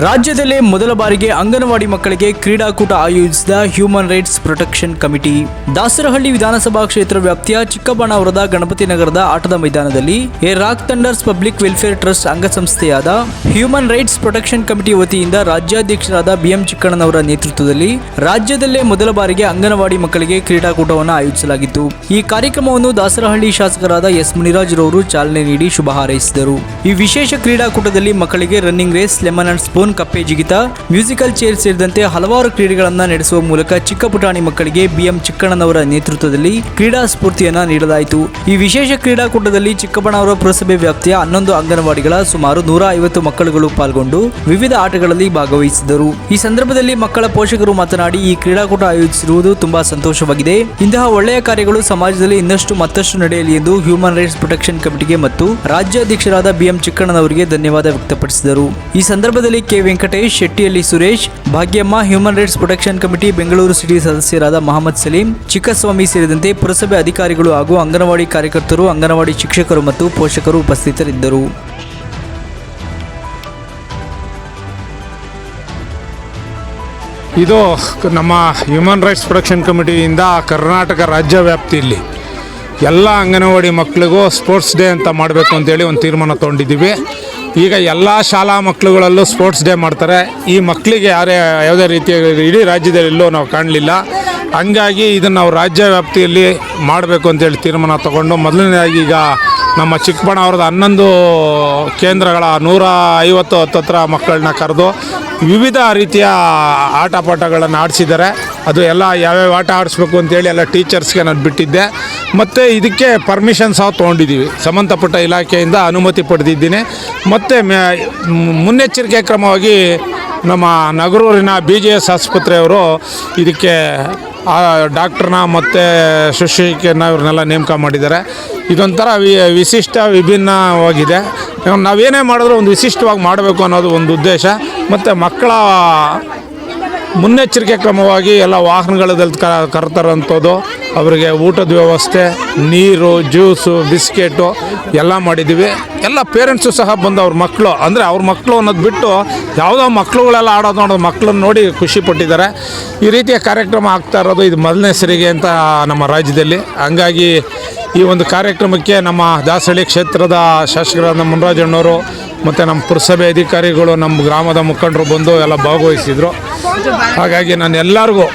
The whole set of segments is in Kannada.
ರಾಜ್ಯದಲ್ಲೇ ಮೊದಲ ಬಾರಿಗೆ ಅಂಗನವಾಡಿ ಮಕ್ಕಳಿಗೆ ಕ್ರೀಡಾಕೂಟ ಆಯೋಜಿಸಿದ human rights protection committee. Dasarahalli ವಿಧಾನಸಭಾ ಕ್ಷೇತ್ರ ವ್ಯಾಪ್ತಿಯ ಚಿಕ್ಕಬಣ್ಣವರದ ಗಣಪತಿ ನಗರದ ಆಟದ ಮೈದಾನದಲ್ಲಿ A rock thunders public welfare trust ಅಂಗಸಂಸ್ಥೆಯಾದ human rights protection committee ವತಿಯಿಂದ ರಾಜ್ಯಾಧ್ಯಕ್ಷರಾದ ಬಿಎಂ ಚಿಕ್ಕಣ್ಣನವರ ನೇತೃತ್ವದಲ್ಲಿ ರಾಜ್ಯದಲ್ಲೇ ಮೊದಲ ಬಾರಿಗೆ ಅಂಗನವಾಡಿ ಮಕ್ಕಳಿಗೆ ಕ್ರೀಡಾಕೂಟವನ್ನು ಆಯೋಜಿಸಲಾಗಿತ್ತು. ಈ ಕಾರ್ಯಕ್ರಮವನ್ನು ದಾಸರಹಳ್ಳಿ ಶಾಸಕರಾದ ಎಸ್ ಮುನಿರಾಜ್ ರವರು ಚಾಲನೆ ನೀಡಿ ಶುಭ ಹಾರೈಸಿದರು. ಈ ವಿಶೇಷ ಕ್ರೀಡಾಕೂಟದಲ್ಲಿ ಮಕ್ಕಳಿಗೆ running race, lemon and spoon ಕಪ್ಪೆ ಜಿಗಿತ, ಮ್ಯೂಸಿಕಲ್ ಚೇರ್ ಸೇರಿದಂತೆ ಹಲವಾರು ಕ್ರೀಡೆಗಳನ್ನು ನಡೆಸುವ ಮೂಲಕ ಚಿಕ್ಕ ಪುಟಾಣಿ ಮಕ್ಕಳಿಗೆ ಬಿಎಂ ಚಿಕ್ಕಣ್ಣನವರ ನೇತೃತ್ವದಲ್ಲಿ ಕ್ರೀಡಾ ಸ್ಫೂರ್ತಿಯನ್ನು ನೀಡಲಾಯಿತು. ಈ ವಿಶೇಷ ಕ್ರೀಡಾಕೂಟದಲ್ಲಿ ಚಿಕ್ಕಬಳ್ಳಾಪುರ ಪುರಸಭೆ ವ್ಯಾಪ್ತಿಯ ಹನ್ನೊಂದು ಅಂಗನವಾಡಿಗಳ ಸುಮಾರು ನೂರ ಐವತ್ತು ಮಕ್ಕಳುಗಳು ಪಾಲ್ಗೊಂಡು ವಿವಿಧ ಆಟಗಳಲ್ಲಿ ಭಾಗವಹಿಸಿದರು ಈ ಸಂದರ್ಭದಲ್ಲಿ ಮಕ್ಕಳ ಪೋಷಕರು ಮಾತನಾಡಿ, ಈ ಕ್ರೀಡಾಕೂಟ ಆಯೋಜಿಸಿರುವುದು ತುಂಬಾ ಸಂತೋಷವಾಗಿದೆ. ಇಂತಹ ಒಳ್ಳೆಯ ಕಾರ್ಯಗಳು ಸಮಾಜದಲ್ಲಿ ಇನ್ನಷ್ಟು ಮತ್ತಷ್ಟು ನಡೆಯಲಿ ಎಂದು ಹ್ಯೂಮನ್ ರೈಟ್ಸ್ ಪ್ರೊಟೆಕ್ಷನ್ ಕಮಿಟಿಗೆ ಮತ್ತು ರಾಜ್ಯಾಧ್ಯಕ್ಷರಾದ ಬಿಎಂ ಚಿಕ್ಕಣ್ಣನವರಿಗೆ ಧನ್ಯವಾದ ವ್ಯಕ್ತಪಡಿಸಿದರು. ಈ ಸಂದರ್ಭದಲ್ಲಿ K Venkatesh, ಶೆಟ್ಟಿಯಲ್ಲಿ Suresh, Bhagyamma, human rights protection committee, Bengaluru city ಸದಸ್ಯರಾದ ಮಹಮ್ಮದ್ ಸಲೀಂ, ಚಿಕ್ಕಸ್ವಾಮಿ ಸೇರಿದಂತೆ ಪುರಸಭೆ ಅಧಿಕಾರಿಗಳು ಹಾಗೂ ಅಂಗನವಾಡಿ ಕಾರ್ಯಕರ್ತರು, ಅಂಗನವಾಡಿ ಶಿಕ್ಷಕರು ಮತ್ತು ಪೋಷಕರು ಉಪಸ್ಥಿತರಿದ್ದರು. ಇದು ನಮ್ಮ ಹ್ಯೂಮನ್ ರೈಟ್ಸ್ ಪ್ರೊಟೆಕ್ಷನ್ ಕಮಿಟಿಯಿಂದ ಕರ್ನಾಟಕ ರಾಜ್ಯ ವ್ಯಾಪ್ತಿಯಲ್ಲಿ ಎಲ್ಲ ಅಂಗನವಾಡಿ ಮಕ್ಕಳಿಗೂ ಸ್ಪೋರ್ಟ್ಸ್ ಡೇ ಅಂತ ಮಾಡಬೇಕು ಅಂತೇಳಿ ಒಂದು ತೀರ್ಮಾನ ತೊಗೊಂಡಿದ್ದೀವಿ. ಈಗ ಎಲ್ಲ ಶಾಲಾ ಮಕ್ಕಳುಗಳಲ್ಲೂ ಸ್ಪೋರ್ಟ್ಸ್ ಡೇ ಮಾಡ್ತಾರೆ. ಈ ಮಕ್ಕಳಿಗೆ ಯಾರೇ ಯಾವುದೇ ರೀತಿಯ ಇಡೀ ರಾಜ್ಯದಲ್ಲೆಲ್ಲೂ ನಾವು ಕಾಣಲಿಲ್ಲ. ಹಂಗಾಗಿ ಇದನ್ನು ನಾವು ರಾಜ್ಯ ವ್ಯಾಪ್ತಿಯಲ್ಲಿ ಮಾಡಬೇಕು ಅಂತೇಳಿ ತೀರ್ಮಾನ ತಗೊಂಡು ಮೊದಲನೇದಾಗಿ ಈಗ ನಮ್ಮ ಚಿಕ್ಕಬಳ್ಳಾಪುರದ ಹನ್ನೊಂದು ಕೇಂದ್ರಗಳ ನೂರ ಐವತ್ತು ಹತ್ತತ್ರ ಮಕ್ಕಳನ್ನ ಕರೆದು ವಿವಿಧ ರೀತಿಯ ಆಟ ಪಾಠಗಳನ್ನು ಆಡಿಸಿದ್ದಾರೆ. ಅದು ಎಲ್ಲ ಯಾವ್ಯಾವ ಆಟ ಆಡಿಸ್ಬೇಕು ಅಂತೇಳಿ ಎಲ್ಲ ಟೀಚರ್ಸ್ಗೆ ನಾನು ಬಿಟ್ಟಿದ್ದೆ. ಮತ್ತು ಇದಕ್ಕೆ ಪರ್ಮಿಷನ್ ಸಹ ತೊಗೊಂಡಿದ್ದೀವಿ. ಸಂಬಂಧಪಟ್ಟ ಇಲಾಖೆಯಿಂದ ಅನುಮತಿ ಪಡೆದಿದ್ದೀನಿ. ಮತ್ತು ಮುನ್ನೆಚ್ಚರಿಕೆ ಕ್ರಮವಾಗಿ ನಮ್ಮ ನಗರೂರಿನ ಬಿ ಜೆ ಎಸ್ ಆಸ್ಪತ್ರೆಯವರು ಇದಕ್ಕೆ ಡಾಕ್ಟ್ರನ್ನ ಮತ್ತು ಶುಶ್ರೂಷಕಿಯನ್ನ ಇವ್ರನ್ನೆಲ್ಲ ನೇಮಕ ಮಾಡಿದ್ದಾರೆ. ಇದೊಂಥರ ವಿ, ವಿಶಿಷ್ಟ ವಿಭಿನ್ನವಾಗಿದೆ. ನಾವೇನೇ ಮಾಡಿದ್ರೂ ಒಂದು ವಿಶಿಷ್ಟವಾಗಿ ಮಾಡಬೇಕು ಅನ್ನೋದು ಒಂದು ಉದ್ದೇಶ. ಮತ್ತು ಮಕ್ಕಳ ಮುನ್ನೆಚ್ಚರಿಕೆ ಕ್ರಮವಾಗಿ ಎಲ್ಲ ವಾಹನಗಳಲ್ಲಿ ಕ ಕರ್ತರಂಥದ್ದು ಅವರಿಗೆ ಊಟದ ವ್ಯವಸ್ಥೆ, ನೀರು, ಜ್ಯೂಸು, ಬಿಸ್ಕೆಟು ಎಲ್ಲ ಮಾಡಿದ್ದೀವಿ. ಎಲ್ಲ ಪೇರೆಂಟ್ಸು ಸಹ ಬಂದು ಅವ್ರ ಮಕ್ಕಳು, ಅಂದರೆ ಅವ್ರ ಮಕ್ಕಳು ಅನ್ನೋದು ಬಿಟ್ಟು ಯಾವುದೋ ಮಕ್ಕಳುಗಳೆಲ್ಲ ಆಡೋದು ನೋಡೋದು ಮಕ್ಕಳನ್ನ ನೋಡಿ ಖುಷಿ ಪಟ್ಟಿದ್ದಾರೆ. ಈ ರೀತಿಯ ಕಾರ್ಯಕ್ರಮ ಆಗ್ತಾ ಇರೋದು ಇದು ಮೊದಲನೇ ಸರಿಗೆ ಅಂತ ನಮ್ಮ ರಾಜ್ಯದಲ್ಲಿ. ಹಂಗಾಗಿ ಈ ಒಂದು ಕಾರ್ಯಕ್ರಮಕ್ಕೆ ನಮ್ಮ ದಾಸಳ್ಳಿ ಕ್ಷೇತ್ರದ ಶಾಸಕರಾದ ಮುನರಾಜಣ್ಣವರು ಮತ್ತು ನಮ್ಮ ಪುರಸಭೆ ಅಧಿಕಾರಿಗಳು, ನಮ್ಮ ಗ್ರಾಮದ ಮುಖಂಡರು ಬಂದು ಎಲ್ಲ ಭಾಗವಹಿಸಿದರು. ಹಾಗಾಗಿ ನಾನು ಎಲ್ಲರಿಗೂ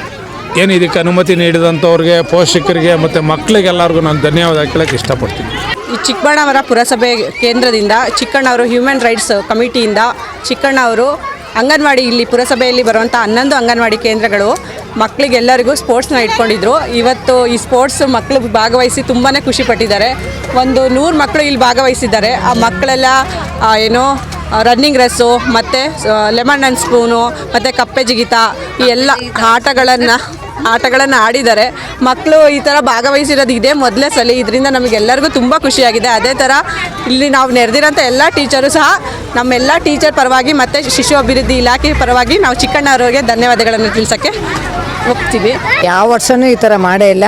ಏನು ಇದಕ್ಕೆ ಅನುಮತಿ ನೀಡಿದಂಥವ್ರಿಗೆ, ಪೋಷಕರಿಗೆ ಮತ್ತು ಮಕ್ಕಳಿಗೆಲ್ಲರಿಗೂ ನಾನು ಧನ್ಯವಾದ ಕೇಳೋಕ್ಕೆ ಇಷ್ಟಪಡ್ತೀನಿ. ಈ ಚಿಕ್ಕಬಳ್ಳಾಪುರ ಪುರಸಭೆ ಕೇಂದ್ರದಿಂದ ಚಿಕ್ಕಣ್ಣವರು ಹ್ಯೂಮನ್ ರೈಟ್ಸ್ ಕಮಿಟಿಯಿಂದ ಚಿಕ್ಕಣ್ಣ ಅವರು ಅಂಗನವಾಡಿ ಇಲ್ಲಿ ಪುರಸಭೆಯಲ್ಲಿ ಬರುವಂಥ ಹನ್ನೊಂದು ಅಂಗನವಾಡಿ ಕೇಂದ್ರಗಳು ಮಕ್ಕಳಿಗೆಲ್ಲರಿಗೂ ಸ್ಪೋರ್ಟ್ಸ್ನ ಇಟ್ಕೊಂಡಿದ್ರು. ಇವತ್ತು ಈ ಸ್ಪೋರ್ಟ್ಸ್ ಮಕ್ಕಳು ಭಾಗವಹಿಸಿ ತುಂಬಾ ಖುಷಿ ಪಟ್ಟಿದ್ದಾರೆ. ಒಂದು ನೂರು ಮಕ್ಕಳು ಇಲ್ಲಿ ಭಾಗವಹಿಸಿದ್ದಾರೆ. ಆ ಮಕ್ಕಳೆಲ್ಲ ಏನೋ ಏನು ರನ್ನಿಂಗ್ ರೇಸು ಮತ್ತು ಲೆಮನ್ ಅಂಡ್ ಸ್ಪೂನು ಮತ್ತು ಕಪ್ಪೆ ಜಿಗಿತ, ಈ ಎಲ್ಲ ಆಟಗಳನ್ನು ಆಟಗಳನ್ನು ಆಡಿದ್ದಾರೆ. ಮಕ್ಕಳು ಈ ಥರ ಭಾಗವಹಿಸಿರೋದು ಇದೇ ಮೊದಲೇ ಸಲ. ಇದರಿಂದ ನಮಗೆಲ್ಲರಿಗೂ ತುಂಬ ಖುಷಿಯಾಗಿದೆ. ಅದೇ ಥರ ಇಲ್ಲಿ ನಾವು ನೆರೆದಿರೋಂಥ ಎಲ್ಲ ಟೀಚರು ಸಹ ನಮ್ಮೆಲ್ಲ ಟೀಚರ್ ಪರವಾಗಿ ಮತ್ತು ಶಿಶು ಅಭಿವೃದ್ಧಿ ಇಲಾಖೆ ಪರವಾಗಿ ನಾವು ಚಿಕ್ಕಣ್ಣವರಿಗೆ ಧನ್ಯವಾದಗಳನ್ನು ತಿಳಿಸೋಕ್ಕೆ ಹೋಗ್ತೀವಿ. ಯಾವ ವರ್ಷವೂ ಈ ಥರ ಮಾಡೇ ಇಲ್ಲ.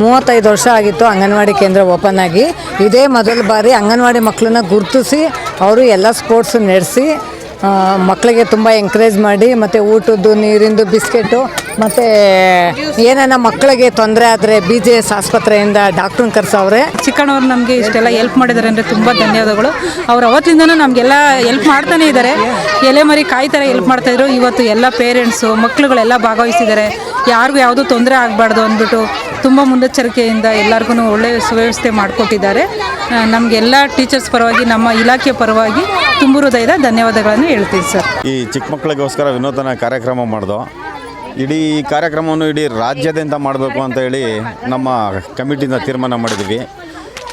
ಮೂವತ್ತೈದು ವರ್ಷ ಆಗಿತ್ತು ಅಂಗನವಾಡಿ ಕೇಂದ್ರ ಓಪನ್ ಆಗಿ. ಇದೇ ಮೊದಲ ಬಾರಿ ಅಂಗನವಾಡಿ ಮಕ್ಕಳನ್ನ ಗುರುತಿಸಿ, ಅವರು ಎಲ್ಲ ಸ್ಪೋರ್ಟ್ಸ್ ನಡೆಸಿ ಮಕ್ಕಳಿಗೆ ತುಂಬ ಎಂಕರೇಜ್ ಮಾಡಿ, ಮತ್ತು ಊಟದ್ದು, ನೀರಿಂದು, ಬಿಸ್ಕೆಟು, ಮತ್ತು ಏನನ್ನ ಮಕ್ಕಳಿಗೆ ತೊಂದರೆ ಆದರೆ ಬಿ ಜೆ ಎಸ್ ಆಸ್ಪತ್ರೆಯಿಂದ ಡಾಕ್ಟ್ರನ್ನ ಕರೆಸವ್ರೆ ಚಿಕ್ಕಣ್ಣವ್ರು ನಮಗೆ ಇಷ್ಟೆಲ್ಲ ಹೆಲ್ಪ್ ಮಾಡಿದ್ದಾರೆ ಅಂದರೆ ತುಂಬ ಧನ್ಯವಾದಗಳು. ಅವ್ರು ಅವತ್ತಿಂದನೂ ನಮಗೆಲ್ಲ ಹೆಲ್ಪ್ ಮಾಡ್ತಾನೆ ಇದ್ದಾರೆ. ಎಲೆ ಮರಿ ಕಾಯಿ ಥರ ಹೆಲ್ಪ್ ಮಾಡ್ತಾಯಿದ್ರು ಇವತ್ತು ಎಲ್ಲ ಪೇರೆಂಟ್ಸು ಮಕ್ಕಳುಗಳೆಲ್ಲ ಭಾಗವಹಿಸಿದ್ದಾರೆ. ಯಾರಿಗೂ ಯಾವುದೂ ತೊಂದರೆ ಆಗಬಾರ್ದು ಅಂದ್ಬಿಟ್ಟು ತುಂಬ ಮುನ್ನೆಚ್ಚರಿಕೆಯಿಂದ ಎಲ್ಲರಿಗೂ ಒಳ್ಳೆಯ ಸುವ್ಯವಸ್ಥೆ ಮಾಡಿಕೊಟ್ಟಿದ್ದಾರೆ. ನಮಗೆಲ್ಲ ಟೀಚರ್ಸ್ ಪರವಾಗಿ, ನಮ್ಮ ಇಲಾಖೆ ಪರವಾಗಿ ತುಂಬ ಹೃದಯದ ಧನ್ಯವಾದಗಳನ್ನು ಹೇಳ್ತೀನಿ ಸರ್. ಈ ಚಿಕ್ಕ ಮಕ್ಕಳಿಗೋಸ್ಕರ ವಿನೂತನ ಕಾರ್ಯಕ್ರಮ ಮಾಡಿದೆ, ಇಡೀ ಕಾರ್ಯಕ್ರಮವನ್ನು ಇಡೀ ರಾಜ್ಯಾದ್ಯಂತ ಮಾಡಬೇಕು ಅಂತ ಹೇಳಿ ನಮ್ಮ ಕಮಿಟಿಯಿಂದ ತೀರ್ಮಾನ ಮಾಡಿದ್ವಿ.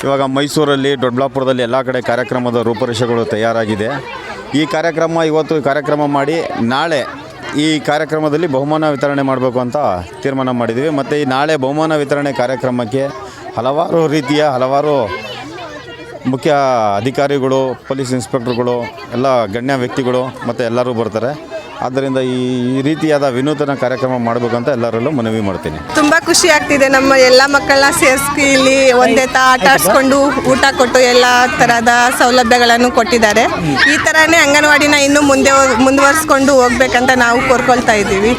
ಇವಾಗ ಮೈಸೂರಲ್ಲಿ, ದೊಡ್ಡಬಳ್ಳಾಪುರದಲ್ಲಿ ಎಲ್ಲ ಕಡೆ ಕಾರ್ಯಕ್ರಮದ ರೂಪರೇಷೆಗಳು ತಯಾರಾಗಿದೆ. ಈ ಕಾರ್ಯಕ್ರಮ ಇವತ್ತು ಕಾರ್ಯಕ್ರಮ ಮಾಡಿ ನಾಳೆ ಈ ಕಾರ್ಯಕ್ರಮದಲ್ಲಿ ಬಹುಮಾನ ವಿತರಣೆ ಮಾಡಬೇಕು ಅಂತ ತೀರ್ಮಾನ ಮಾಡಿದ್ವಿ. ಮತ್ತು ಈ ನಾಳೆ ಬಹುಮಾನ ವಿತರಣೆ ಕಾರ್ಯಕ್ರಮಕ್ಕೆ ಹಲವಾರು ರೀತಿಯ, ಹಲವಾರು ಮುಖ್ಯ ಅಧಿಕಾರಿಗಳು, ಪೊಲೀಸ್ ಇನ್ಸ್ಪೆಕ್ಟರ್ಗಳು, ಎಲ್ಲ ಗಣ್ಯ ವ್ಯಕ್ತಿಗಳು ಮತ್ತು ಎಲ್ಲರೂ ಬರ್ತಾರೆ. ಆದ್ದರಿಂದ ಈ ಈ ರೀತಿಯಾದ ವಿನೂತನ ಕಾರ್ಯಕ್ರಮ ಮಾಡಬೇಕಂತ ಎಲ್ಲರಲ್ಲೂ ಮನವಿ ಮಾಡ್ತೀನಿ. ತುಂಬ ಖುಷಿ ಆಗ್ತಿದೆ ನಮ್ಮ ಎಲ್ಲ ಮಕ್ಕಳನ್ನ ಸೇರಿಸಿ ಇಲ್ಲಿ ಒಂದೇ ತ ಆಟ ಆಡಿಸ್ಕೊಂಡು ಊಟ ಕೊಟ್ಟು ಎಲ್ಲ ಥರದ ಸೌಲಭ್ಯಗಳನ್ನು ಕೊಟ್ಟಿದ್ದಾರೆ. ಈ ಥರನೇ ಅಂಗನವಾಡಿನ ಇನ್ನೂ ಮುಂದೆ, ಮುಂದುವರಿಸ್ಕೊಂಡು ಹೋಗ್ಬೇಕಂತ ನಾವು ಕೋರ್ಕೊಳ್ತಾ ಇದ್ದೀವಿ.